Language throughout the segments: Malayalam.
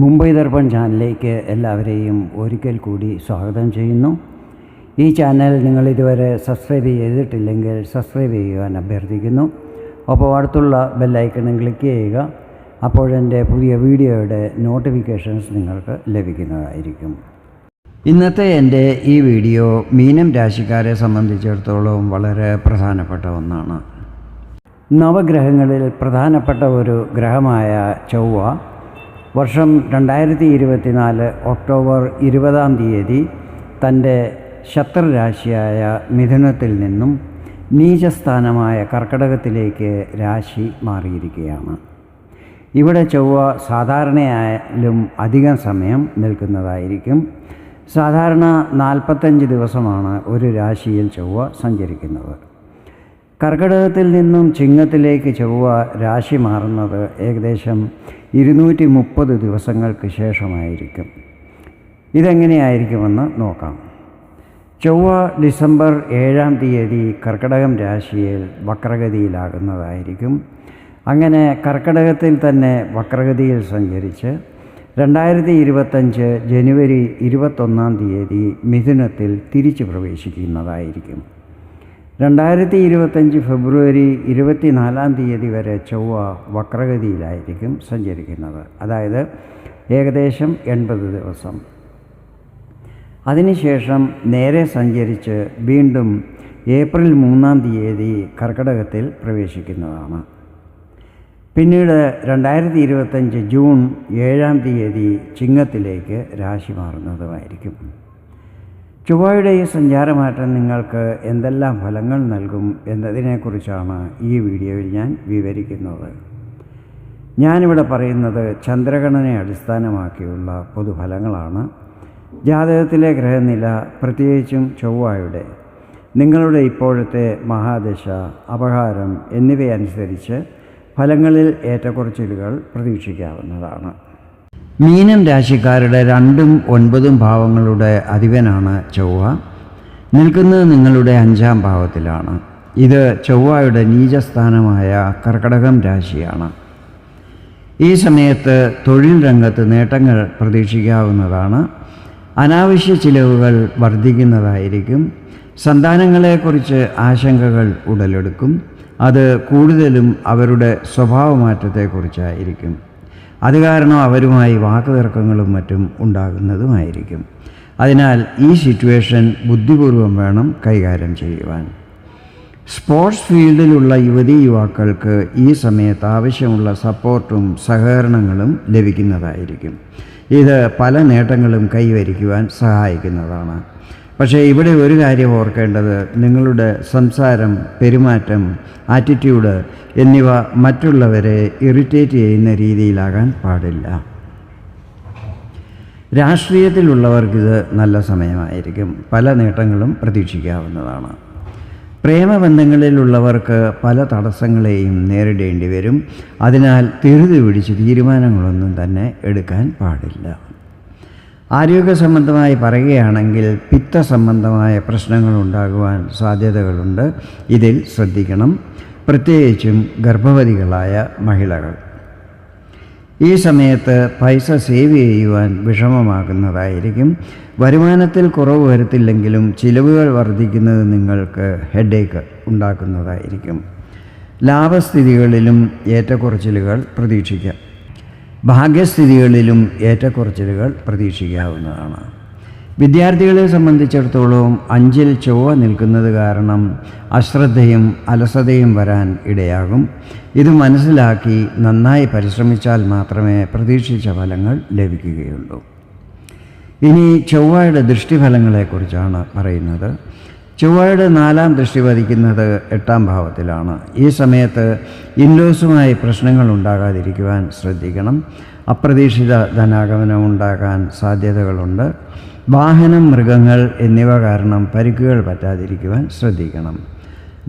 മുംബൈ ദർപ്പൺ ചാനലിലേക്ക് എല്ലാവരെയും ഒരിക്കൽ കൂടി സ്വാഗതം ചെയ്യുന്നു. ഈ ചാനൽ നിങ്ങൾ ഇതുവരെ സബ്സ്ക്രൈബ് ചെയ്തിട്ടില്ലെങ്കിൽ സബ്സ്ക്രൈബ് ചെയ്യുവാൻ അഭ്യർത്ഥിക്കുന്നു. അപ്പോൾ അടുത്തുള്ള ബെല്ലൈക്കണും ക്ലിക്ക് ചെയ്യുക. അപ്പോഴെന്റെ പുതിയ വീഡിയോയുടെ നോട്ടിഫിക്കേഷൻസ് നിങ്ങൾക്ക് ലഭിക്കുന്നതായിരിക്കും. ഇന്നത്തെ എന്റെ ഈ വീഡിയോ മീനം രാശിക്കാരെ സംബന്ധിച്ചിടത്തോളം വളരെ പ്രധാനപ്പെട്ട ഒന്നാണ്. നവഗ്രഹങ്ങളിൽ പ്രധാനപ്പെട്ട ഒരു ഗ്രഹമായ ചൊവ്വ വർഷം രണ്ടായിരത്തി ഇരുപത്തിനാല് ഒക്ടോബർ ഇരുപതാം തീയതി തന്റെ ശത്രുരാശിയായ മിഥുനത്തിൽ നിന്നും നീചസ്ഥാനമായ കർക്കടകത്തിലേക്ക് രാശി മാറിയിരിക്കുകയാണ്. ഇവിടെ ചൊവ്വ സാധാരണയായാലും അധികം സമയം നിൽക്കുന്നതായിരിക്കും. സാധാരണ നാൽപ്പത്തഞ്ച് ദിവസമാണ് ഒരു രാശിയിൽ ചൊവ്വ സഞ്ചരിക്കുന്നത്. കർക്കിടകത്തിൽ നിന്നും ചിങ്ങത്തിലേക്ക് ചൊവ്വ രാശി മാറുന്നത് ഏകദേശം ഇരുന്നൂറ്റി മുപ്പത് ദിവസങ്ങൾക്ക് ശേഷമായിരിക്കും. ഇതെങ്ങനെയായിരിക്കുമെന്ന് നോക്കാം. ചൊവ്വ ഡിസംബർ ഏഴാം തീയതി കർക്കിടകം രാശിയിൽ വക്രഗതിയിലാകുന്നതായിരിക്കും. അങ്ങനെ കർക്കിടകത്തിൽ തന്നെ വക്രഗതിയിൽ സഞ്ചരിച്ച് രണ്ടായിരത്തി ഇരുപത്തഞ്ച് ജനുവരി ഇരുപത്തൊന്നാം തീയതി മിഥുനത്തിൽ തിരിച്ചു പ്രവേശിക്കുന്നതായിരിക്കും. രണ്ടായിരത്തി ഇരുപത്തഞ്ച് ഫെബ്രുവരി ഇരുപത്തിനാലാം തീയതി വരെ ചൊവ്വ വക്രഗതിയിലായിരിക്കും സഞ്ചരിക്കുന്നത്. അതായത് ഏകദേശം എൺപത് ദിവസം. അതിനുശേഷം നേരെ സഞ്ചരിച്ച് വീണ്ടും ഏപ്രിൽ മൂന്നാം തീയതി കർക്കിടകത്തിൽ പ്രവേശിക്കുന്നതാണ്. പിന്നീട് രണ്ടായിരത്തി ഇരുപത്തഞ്ച് ജൂൺ ഏഴാം തീയതി ചിങ്ങത്തിലേക്ക് രാശി മാറുന്നതുമായിരിക്കും. ചൊവ്വയുടെ ഈ സഞ്ചാരമാറ്റം നിങ്ങൾക്ക് എന്തെല്ലാം ഫലങ്ങൾ നൽകും എന്നതിനെക്കുറിച്ചാണ് ഈ വീഡിയോയിൽ ഞാൻ വിവരിക്കുന്നത്. ഞാനിവിടെ പറയുന്നത് ചന്ദ്രഗണനെ അടിസ്ഥാനമാക്കിയുള്ള പൊതുഫലങ്ങളാണ്. ജാതകത്തിലെ ഗ്രഹനില പ്രത്യേകിച്ചും ചൊവ്വയുടെ നിങ്ങളുടെ ഇപ്പോഴത്തെ മഹാദശ അപഹാരം എന്നിവയനുസരിച്ച് ഫലങ്ങളിൽ ഏറ്റക്കുറച്ചിലുകൾ പ്രതീക്ഷിക്കാവുന്നതാണ്. മീനം രാശിക്കാരുടെ രണ്ടും ഒൻപതും ഭാവങ്ങളുടെ അധിപനാണ് ചൊവ്വ. നിൽക്കുന്നത് നിങ്ങളുടെ അഞ്ചാം ഭാവത്തിലാണ്. ഇത് ചൊവ്വയുടെ നീചസ്ഥാനമായ കർക്കടകം രാശിയാണ്. ഈ സമയത്ത് തൊഴിൽ രംഗത്ത് നേട്ടങ്ങൾ പ്രതീക്ഷിക്കാവുന്നതാണ്. അനാവശ്യ ചിലവുകൾ വർദ്ധിക്കുന്നതായിരിക്കും. സന്താനങ്ങളെക്കുറിച്ച് ആശങ്കകൾ ഉടലെടുക്കും. അത് കൂടുതലും അവരുടെ സ്വഭാവമാറ്റത്തെക്കുറിച്ചായിരിക്കും. അത് കാരണം അവരുമായി വാക്കുതർക്കങ്ങളും മറ്റും ഉണ്ടാകുന്നതുമായിരിക്കും. അതിനാൽ ഈ സിറ്റുവേഷൻ ബുദ്ധിപൂർവം വേണം കൈകാര്യം ചെയ്യുവാൻ. സ്പോർട്സ് ഫീൽഡിലുള്ള യുവതി യുവാക്കൾക്ക് ഈ സമയത്ത് ആവശ്യമുള്ള സപ്പോർട്ടും സഹകരണങ്ങളും ലഭിക്കുന്നതായിരിക്കും. ഇത് പല നേട്ടങ്ങളും കൈവരിക്കുവാൻ സഹായിക്കുന്നതാണ്. പക്ഷേ ഇവിടെ ഒരു കാര്യം ഓർക്കേണ്ടത്. നിങ്ങളുടെ സംസാരം പെരുമാറ്റം ആറ്റിറ്റ്യൂഡ് എന്നിവ മറ്റുള്ളവരെ ഇറിറ്റേറ്റ് ചെയ്യുന്ന രീതിയിലാകാൻ പാടില്ല. രാഷ്ട്രീയത്തിലുള്ളവർക്കിത് നല്ല സമയമായിരിക്കും. പല നേട്ടങ്ങളും പ്രതീക്ഷിക്കാവുന്നതാണ്. പ്രേമബന്ധങ്ങളിലുള്ളവർക്ക് പല തടസ്സങ്ങളെയും നേരിടേണ്ടി വരും. അതിനാൽ തിരുതി പിടിച്ച് തീരുമാനങ്ങളൊന്നും തന്നെ എടുക്കാൻ പാടില്ല. ആരോഗ്യ സംബന്ധമായി പറയുകയാണെങ്കിൽ പിത്ത സംബന്ധമായ പ്രശ്നങ്ങൾ ഉണ്ടാകുവാൻ സാധ്യതകളുണ്ട്. ഇതിൽ ശ്രദ്ധിക്കണം. പ്രത്യേകിച്ചും ഗർഭവതികളായ മഹിളകൾ. ഈ സമയത്ത് പൈസ സേവ് ചെയ്യുവാൻ വിഷമമാകുന്നതായിരിക്കും. വരുമാനത്തിൽ കുറവ് വരുത്തില്ലെങ്കിലും ചിലവുകൾ വർദ്ധിക്കുന്നത് നിങ്ങൾക്ക് ഹെഡേക്ക് ഉണ്ടാക്കുന്നതായിരിക്കും. ലാഭസ്ഥിതികളിലും ഏറ്റക്കുറച്ചിലുകൾ പ്രതീക്ഷിക്കാം. ഭാഗ്യസ്ഥിതികളിലും ഏറ്റക്കുറച്ചിലുകൾ പ്രതീക്ഷിക്കാവുന്നതാണ്. വിദ്യാർത്ഥികളെ സംബന്ധിച്ചിടത്തോളം അഞ്ചിൽ ചൊവ്വ നിൽക്കുന്നത് കാരണം അശ്രദ്ധയും അലസതയും വരാൻ ഇടയാകും. ഇത് മനസ്സിലാക്കി നന്നായി പരിശ്രമിച്ചാൽ മാത്രമേ പ്രതീക്ഷിച്ച ഫലങ്ങൾ ലഭിക്കുകയുള്ളൂ. ഇനി ചൊവ്വയുടെ ദൃഷ്ടിഫലങ്ങളെക്കുറിച്ചാണ് പറയുന്നത്. ചൊവ്വയുടെ നാലാം ദൃഷ്ടി പതിക്കുന്നത് എട്ടാം ഭാവത്തിലാണ്. ഈ സമയത്ത് ഇൻലോസുമായി പ്രശ്നങ്ങൾ ഉണ്ടാകാതിരിക്കുവാൻ ശ്രദ്ധിക്കണം. അപ്രതീക്ഷിത ധനാഗമനം ഉണ്ടാകാൻ സാധ്യതകളുണ്ട്. വാഹനം മൃഗങ്ങൾ എന്നിവ കാരണം പരിക്കുകൾ പറ്റാതിരിക്കുവാൻ ശ്രദ്ധിക്കണം.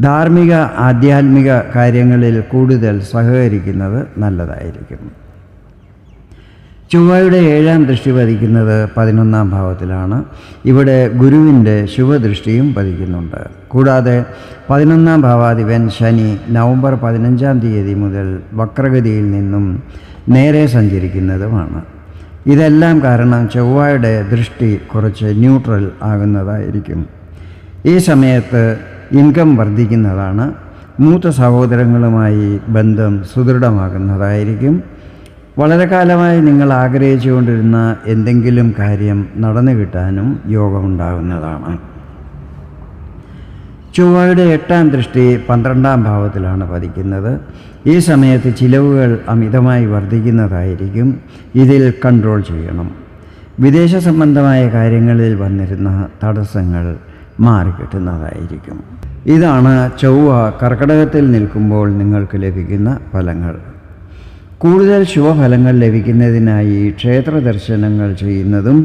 ധാർമ്മിക ആധ്യാത്മിക കാര്യങ്ങളിൽ കൂടുതൽ സഹകരിക്കുന്നത് നല്ലതായിരിക്കും. ചൊവ്വയുടെ ഏഴാം ദൃഷ്ടി പതിക്കുന്നത് പതിനൊന്നാം ഭാവത്തിലാണ്. ഇവിടെ ഗുരുവിന്റെ ശുഭദൃഷ്ടിയും പതിക്കുന്നുണ്ട്. കൂടാതെ പതിനൊന്നാം ഭാവാധിപൻ ശനി നവംബർ പതിനഞ്ചാം തീയതി മുതൽ വക്രഗതിയിൽ നിന്നും നേരെ സഞ്ചരിക്കുന്നതുമാണ്. ഇതെല്ലാം കാരണം ചൊവ്വയുടെ ദൃഷ്ടി കുറച്ച് ന്യൂട്രൽ ആകുന്നതായിരിക്കും. ഈ സമയത്ത് ഇൻകം വർദ്ധിക്കുന്നതാണ്. മൂത്ത സഹോദരങ്ങളുമായി ബന്ധം സുദൃഢമാകുന്നതായിരിക്കും. വളരെ കാലമായി നിങ്ങൾ ആഗ്രഹിച്ചുകൊണ്ടിരുന്ന എന്തെങ്കിലും കാര്യം നടന്നു കിട്ടാനും യോഗമുണ്ടാകുന്നതാണ്. ചൊവ്വയുടെ എട്ടാം ദൃഷ്ടി പന്ത്രണ്ടാം ഭാവത്തിലാണ് പതിക്കുന്നത്. ഈ സമയത്ത് ചിലവുകൾ അമിതമായി വർദ്ധിക്കുന്നതായിരിക്കും. ഇതിൽ കൺട്രോൾ ചെയ്യണം. വിദേശ സംബന്ധമായ കാര്യങ്ങളിൽ വന്നിരുന്ന തടസ്സങ്ങൾ മാറിക്കിട്ടുന്നതായിരിക്കും ഇതാണ് ചൊവ്വ കർക്കടകത്തിൽ നിൽക്കുമ്പോൾ നിങ്ങൾക്ക് ലഭിക്കുന്ന ഫലങ്ങൾ. കൂടുതൽ ശുഭഫലങ്ങൾ ലഭിക്കുന്നതിനായി ക്ഷേത്ര ദർശനങ്ങൾ ചെയ്യുന്നതും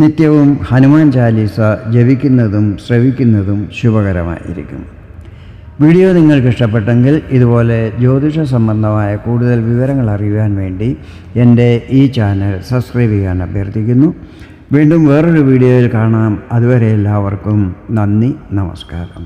നിത്യവും ഹനുമാൻ ചാലീസ ജപിക്കുന്നതും ശ്രവിക്കുന്നതും ശുഭകരമായിരിക്കും. വീഡിയോ നിങ്ങൾക്ക് ഇഷ്ടപ്പെട്ടെങ്കിൽ ഇതുപോലെ ജ്യോതിഷ സംബന്ധമായ കൂടുതൽ വിവരങ്ങൾ അറിയുവാൻ വേണ്ടി എന്റെ ഈ ചാനൽ സബ്സ്ക്രൈബ് ചെയ്യാൻ അഭ്യർത്ഥിക്കുന്നു. വീണ്ടും വേറൊരു വീഡിയോയിൽ കാണാം. അതുവരെ എല്ലാവർക്കും നന്ദി നമസ്കാരം.